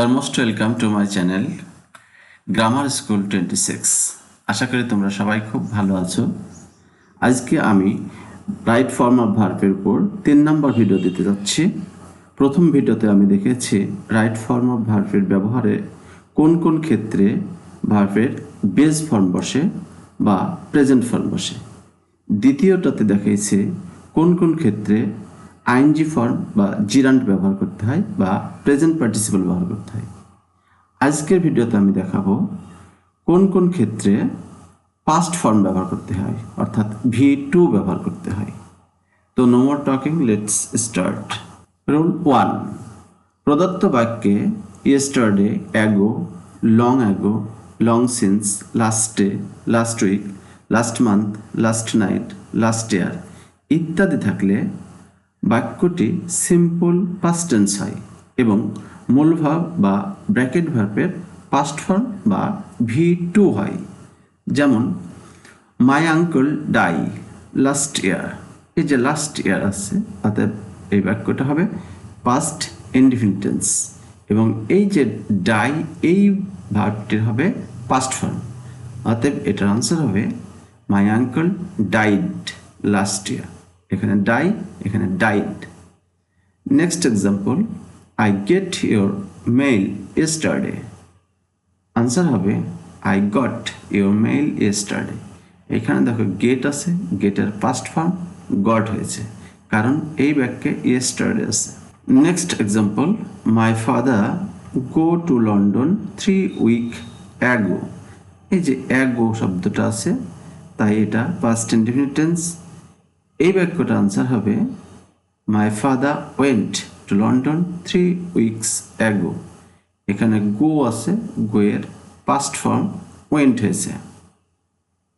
R most welcome to my channel grammar school twenty six আশা করি তোমরা সবাই খুব ভালো আছো। আজকে আমি রাইট ফর্ম অফ ভার্বের উপর তিন নম্বর ভিডিও দিতে যাচ্ছি। প্রথম ভিডিওতে আমি দেখেছি রাইট ফর্ম অফ ভার্বের ব্যবহারে কোন কোন ক্ষেত্রে ভার্বের বেস ফর্ম বসে বা প্রেজেন্ট ফর্ম বসে। দ্বিতীয়টাতে দেখাইছে কোন কোন ক্ষেত্রে আইনজি ফর্ম বা জিরান্ট ব্যবহার করতে হয় বা প্রেজেন্ট পার্টিসিপল ব্যবহার করতে হয়। আজকের ভিডিওতে আমি দেখাবো কোন কোন ক্ষেত্রে পাস্ট ফর্ম ব্যবহার করতে হয়, অর্থাৎ ভি টু ব্যবহার করতে হয়। তো no more talking let's start rule one প্রদত্ত বাক্যে yesterday ago long ago long since last day last week last month last night last year ইত্যাদি থাকলে বাক্যটি সিম্পল পাস্ট টেন্স হয় এবং মূল ভাব বা ব্র্যাকেট ভার্বের পাস্ট ফর্ম বা ভি টু হয়। যেমন my uncle die last year এই যে লাস্ট ইয়ার আছে অর্থাৎ এই বাক্যটা হবে পাস্ট ইনডিফিনিটেন্স এবং এই যে ডাই এই ভার্বটির হবে পাস্ট ফর্ম অতএব এটার আনসার হবে my uncle died last year এখানে ডাই এখানে died next example I get your mail yesterday answer হবে I got your mail yesterday এখানে দেখো গেট আছে গেটের পাস্ট ফর্ম গট হয়েছে। কারণ এই বাক্যে ইয়েস্টারডে আছে। Next example my father go to London three week ago এই যে অ্যাগো শব্দটা আছে, তাই এটা পাস্ট ইনডিফিনিটেন্স এই বাক্যটা আনসার হবে my father went to London three weeks ago এখানে গো আছে গোয়ের পাস্ট ফর্ম ওয়েন্ট হয়েছে।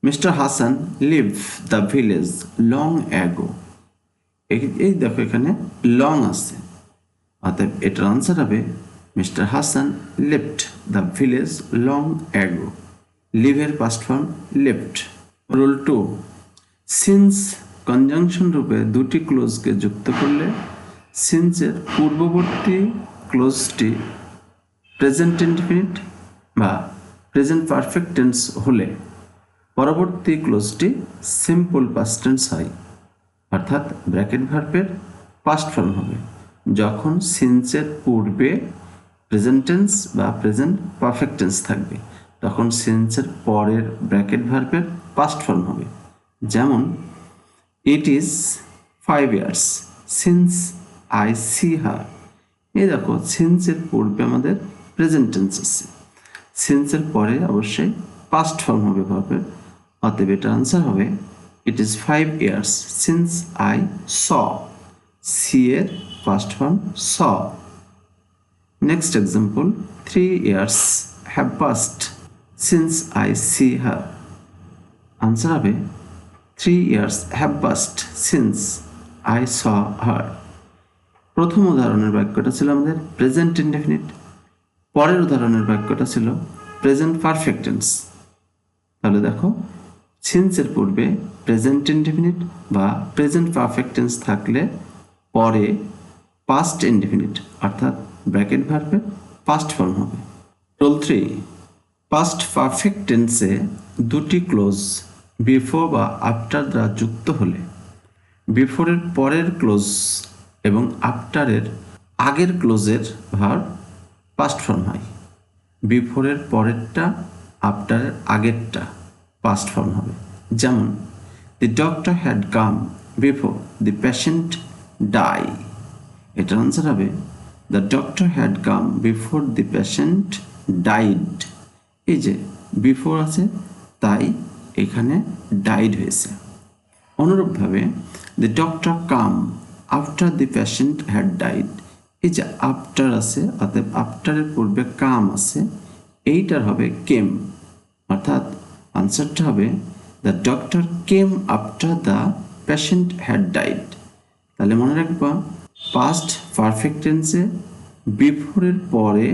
Mister Hasan live the village long ago এই দেখো এখানে লং আছে। অতএব এটার আনসার হবে mister Hasan left the village long ago লিভের past form left rule two since conjunction রূপে দুটি ক্লোজকে যুক্ত করলে সিন্সের পূর্ববর্তী ক্লোজটি প্রেজেন্ট ইনডিফিনিট বা প্রেজেন্ট পারফেক্ট টেন্স হলে পরবর্তী ক্লোজটি সিম্পল পাস্ট টেন্স হয়, অর্থাৎ ব্র্যাকেট ভার্পের পাস্ট ফর্ম হবে। যখন সিন্সের পূর্বে প্রেজেন্ট টেন্স বা প্রেজেন্ট পারফেক্ট টেন্স থাকবে, তখন সিন্সের পরের ব্র্যাকেট ভার্বের পাস্ট ফর্ম হবে। যেমন it is five years since I see her এই দেখো সিন্সের পূর্বে আমাদের প্রেজেন্ট টেন্স আছে সিন্সের পরে অবশ্যই পাস্ট ফর্ম হবে ভার্বের অতএব এটা আনসার হবে it is five years since I saw see এর past form saw next example three years have passed since I see her answer হবে three years have passed since I saw her প্রথম উদাহরণের বাক্যটা ছিল আমাদের present indefinite পরের উদাহরণের বাক্যটা ছিল প্রেজেন্ট পারফেক্ট টেন্স তাহলে দেখো সিন্সের পূর্বে প্রেজেন্ট ইনডেফিনিট বা প্রেজেন্ট পারফেক্ট টেন্স থাকলে পরে পাস্ট ইনডেফিনিট অর্থাৎ ব্র্যাকেট ভার্বে পাস্ট ফর্ম হবে। রোল থ্রি পাস্ট পারফেক্ট টেন্সে দুটি ক্লোজ বিফোর বা আফটার দ্বারা যুক্ত হলে বিফোরের পরের ক্লোজ এবং আফটারের আগের ক্লোজের ভার পাস্ট ফর্ম হয়। বিফোরের পরেরটা আফটারের আগেরটা পাস্ট ফর্ম হবে। যেমন the doctor had come before the patient die এটার আনসার হবে the doctor had come before the patient died এই যে বিফোর আছে, তাই এখানে ডাইড হয়েছে। অনুরূপভাবে the doctor come after the patient had died এই যে আফটার আছে অর্থাৎ আফটারের পূর্বে কাম আছে, এইটার হবে কেম অর্থাৎ আনসারটা হবে the doctor came after the patient had died তাহলে মনে রাখবা পাস্ট পারফেক্ট টেন্সে বিফোরের পরে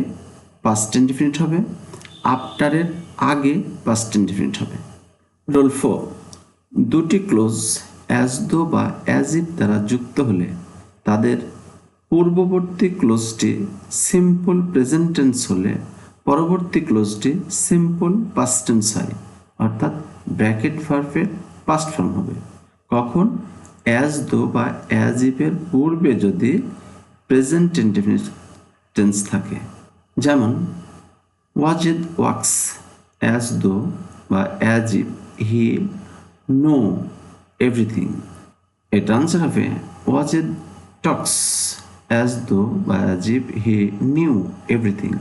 পাস্ট ইনডিফিনিট হবে আফটারের আগে পাস্ট ইনডিফিনিট হবে। রোল ফোর দুটি ক্লোজ অ্যাজ দো বা অ্যাজ ইফ দ্বারা যুক্ত হলে তাদের পূর্ববর্তী ক্লোজটি সিম্পল প্রেজেন্টেন্স হলে পরবর্তী ক্লোজটি সিম্পল পাস্টেন্স হয়, অর্থাৎ ব্র্যাকেট ভার্বের পাস্ট ফর্ম হবে। কখন? অ্যাজ দো বা অ্যাজ ইফের পূর্বে যদি প্রেজেন্ট টেন্স থাকে। যেমন, ওয়াজেদ ওয়াক্স অ্যাজ দো বা as if he know everything এটা আনসার হবে ওয়াজেদ টক্স অ্যাজ দো বা as if he knew everything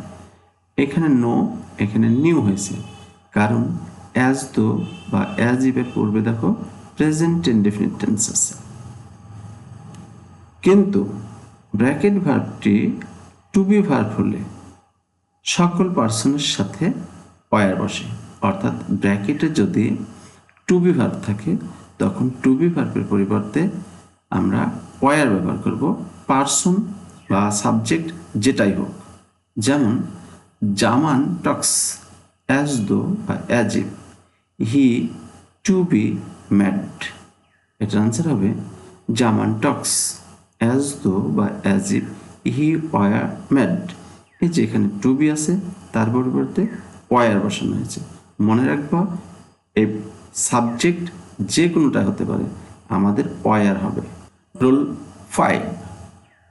এখানে নো এখানে নিউ হয়েছে। কারণ অ্যাজ দো বা অ্যাজ ইফের পূর্বে দেখো প্রেজেন্ট ইনডেফিনিট টেন্স আছে। কিন্তু ব্র্যাকেট ভার্বটি টু বি ভার্ব হলে সকল পার্সনের সাথে ওয়ার বসে। অর্থাৎ ব্র্যাকেটে যদি টু বি ভার্ব থাকে, তখন টু বি ভার্বের পরিবর্তে আমরা ওয়ার ব্যবহার করব পার্সন বা সাবজেক্ট যেটাই হোক। যেমন, জামান টক্স অ্যাজ দো বা as if he to be mad এটার আনসার হবে, জামান টক্স অ্যাজ দো বা as if he were mad এই যে এখানে টু বি আছে, তার পরিবর্তে ওয়ার বসানো হয়েছে। মনে রাখবা, এই সাবজেক্ট যে কোনোটা হতে পারে, আমাদের ওয়ার হবে। রোল ফাইভ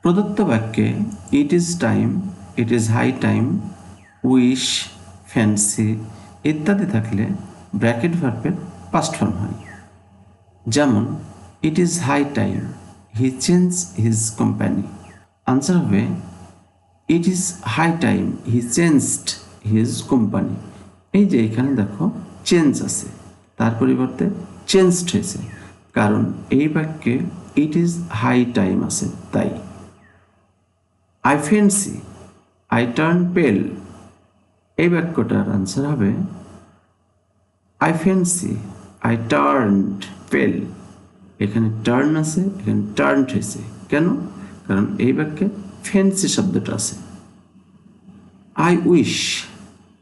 প্রদত্ত বাক্যে it is time it is high time wish fancy ইত্যাদি থাকলে ব্র্যাকেট ভার্বের পাস্ট ফর্ম হয়। যেমন it is high time he change his company answer হবে it is high time he changed his company এই যে এখানে দেখো চেঞ্জ আছে। তার পরিবর্তে চেঞ্জড হয়েছে। কারণ এই বাক্যে ইট ইজ হাই টাইম আছে, তাই। I fancy I turn pale এই বাক্যটার আনসার হবে I fancy I turned pale এখানে টার্ন আছে, এখানে টার্ন হয়েছে। কেন? কারণ এই বাক্যে ফেন্সি শব্দটা আছে। I wish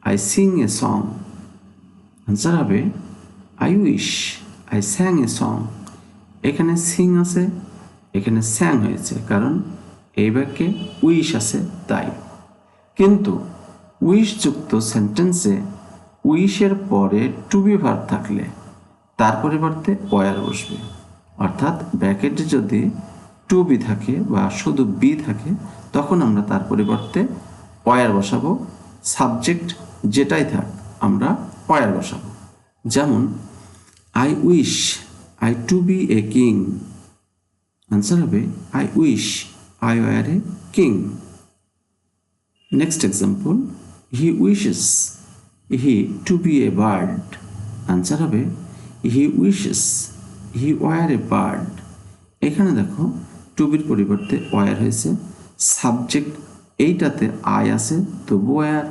I sing a song answer হবে I wish I sang a song এখানে সিং আছে, এখানে স্যাং হয়েছে, কারণ এই বাক্যে উইশ আছে, তাই। কিন্তু উইশ যুক্ত সেন্টেন্সে উইশের পরে টু বি ভার্ব থাকলে তার পরিবর্তে ওয়ার বসবে। অর্থাৎ ব্র্যাকেটে যদি টু বি থাকে বা শুধু বি থাকে, তখন আমরা তার পরিবর্তে ওয়ার বসাবো। সাবজেক্ট যেটাই থাক, আমরা ওয়ার বসাবো। যেমন I wish I to be a king answer হবে I wish I were a king next example he wishes he to be a bird answer হবে he wishes he were a bird এখানে দেখো two বির পরিবর্তে war হয়েছে। Subject এইটাতে I আছে, তবুও ওয়ার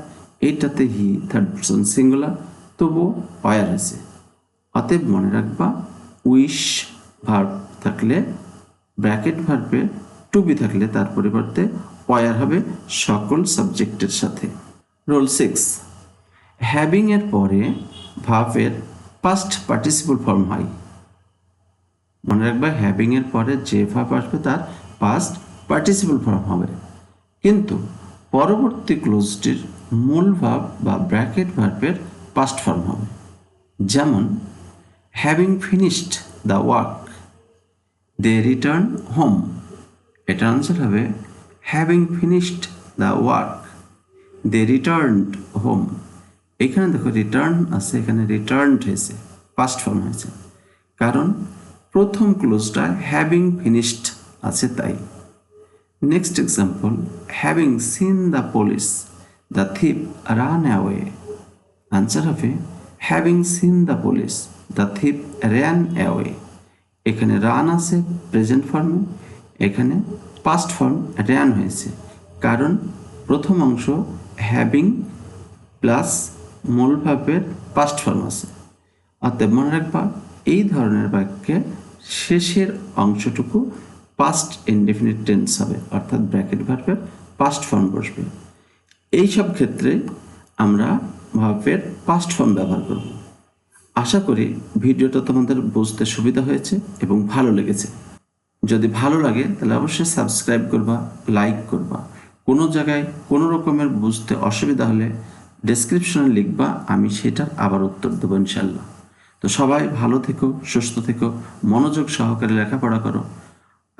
এইটাতে হি থার্ড পার্সন সিঙ্গুলার তবুও ওয়ার আছে। অতএব মনে রাখবা, উইশ ভার্ব থাকলে, ব্র্যাকেট ভার্বে টু বি থাকলে তার পরিবর্তে ওয়ার হবে সকল সাবজেক্টের সাথে। রোল সিক্স, হ্যাভিং এর পরে ভার্বের পাস্ট পার্টিসিপল ফর্ম হয়। মনে রাখবে, হ্যাভিং এর পরে যে ভাব আসবে তার পাস্ট পার্টিসিপল ফর্ম হবে। কিন্তু পরবর্তী ক্লোজটির মূল ভাব বা ব্র্যাকেট ভার্বের পাস্ট ফর্ম হবে। যেমন having finished the work they return home এটার আনসার হবে having finished the work they returned home এখানে দেখো রিটার্ন আছে, এখানে রিটার্নড হয়েছে পাস্ট ফর্ম হয়েছে। কারণ প্রথম ক্লোজটা হ্যাভিং ফিনিশড আছে তাই। Next example having seen the police the thief run away answer হবে having seen the police the thief ran away এখানে রান আছে প্রেজেন্ট ফর্মে এখানে পাস্ট ফর্ম র্যান হয়েছে। কারণ প্রথম অংশ হ্যাভিং প্লাস মূল ভাবের পাস্ট ফর্ম আছে। অতএব মনে রাখবা, এই ধরনের বাক্যে শেষের অংশটুকু পাস্ট ইনডেফিনিট টেন্স হবে, অর্থাৎ ব্র্যাকেট ভার্বের পাস্ট ফর্ম বসবে। এই সব ক্ষেত্রে আমরা ভার্বের পাস্ট ফর্ম ব্যবহার করব। আশা করি ভিডিওটা তোমাদের বুঝতে সুবিধা হয়েছে এবং ভালো লেগেছে। যদি ভালো লাগে, তাহলে অবশ্যই সাবস্ক্রাইব করবা লাইক করবা। কোনো জায়গায় কোনো রকমের বুঝতে অসুবিধা হলে ডেসক্রিপশনে লিখবা, আমি সেটার আবার উত্তর দেবো ইনশাল্লাহ তো সবাই ভালো থেকো, সুস্থ থেকো, মনোযোগ সহকারে লেখাপড়া করো।